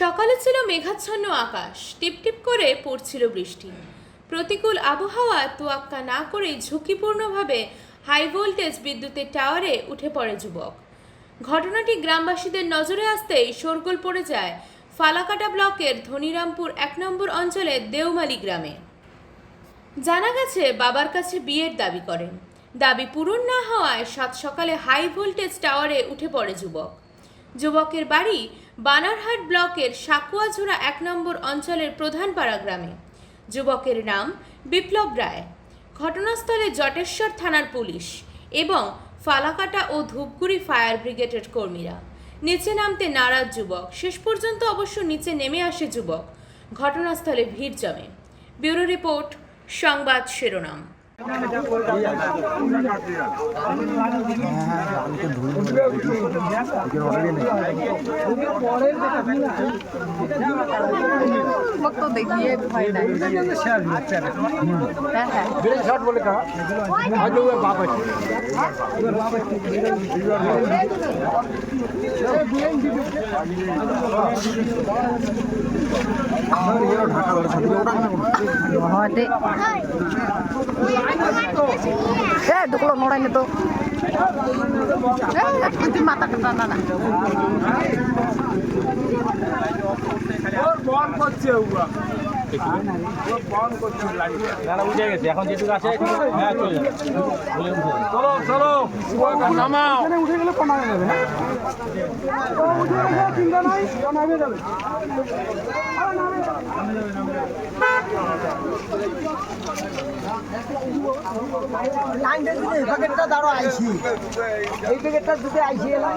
সকালে ছিল মেঘাচ্ছন্ন আকাশ। টিপটিপ করে পড়ছিল বৃষ্টি। প্রতিকূল আবহাওয়া তোয়াক্কা না করে ঝুঁকিপূর্ণভাবে হাই ভোল্টেজ বিদ্যুতের টাওয়ারে উঠে পড়ে যুবক। ঘটনাটি গ্রামবাসীদের নজরে আসতেই শোরগোল পড়ে যায় ফালাকাটা ব্লকের ধনিরামপুর এক নম্বর অঞ্চলের দেওমালি গ্রামে। জানা গেছে, বাবার কাছে বিয়ের দাবি করেন। দাবি পূরণ না হওয়ায় সাত সকালে হাই ভোল্টেজ টাওয়ারে উঠে পড়ে যুবক। যুবকের বাড়ি বানারহাট ব্লকের সাকুয়াঝোড়া এক নম্বর অঞ্চলের প্রধানপাড়া গ্রামে। যুবকের নাম বিপ্লব রায়। ঘটনাস্থলে জটেশ্বর থানার পুলিশ এবং ফালাকাটা ও ধূপগুড়ি ফায়ার ব্রিগেডের কর্মীরা। নিচে নামতে নারাজ যুবক। শেষ পর্যন্ত অবশ্য নিচে নেমে আসে যুবক। ঘটনাস্থলে ভিড় জমে। ব্যুরো রিপোর্ট, সংবাদ শিরোনাম। मग तो देखिए शॉट बोले कहा आज हुए वापस ঢাকা এ ঢুকলো নড়াইনি তো মাথা না। দাদা উঠে গেছে। এখন যেটুকু আছে হ্যাঁ চলে যাবে। নামাও। উঠে গেলে চিন্তা নাই নামে যাবে। লাইনটা দিতে এই প্যাকেটটা দাঁড়ো আইছি। এই প্যাকেটটা দিতে আইছি এলাম।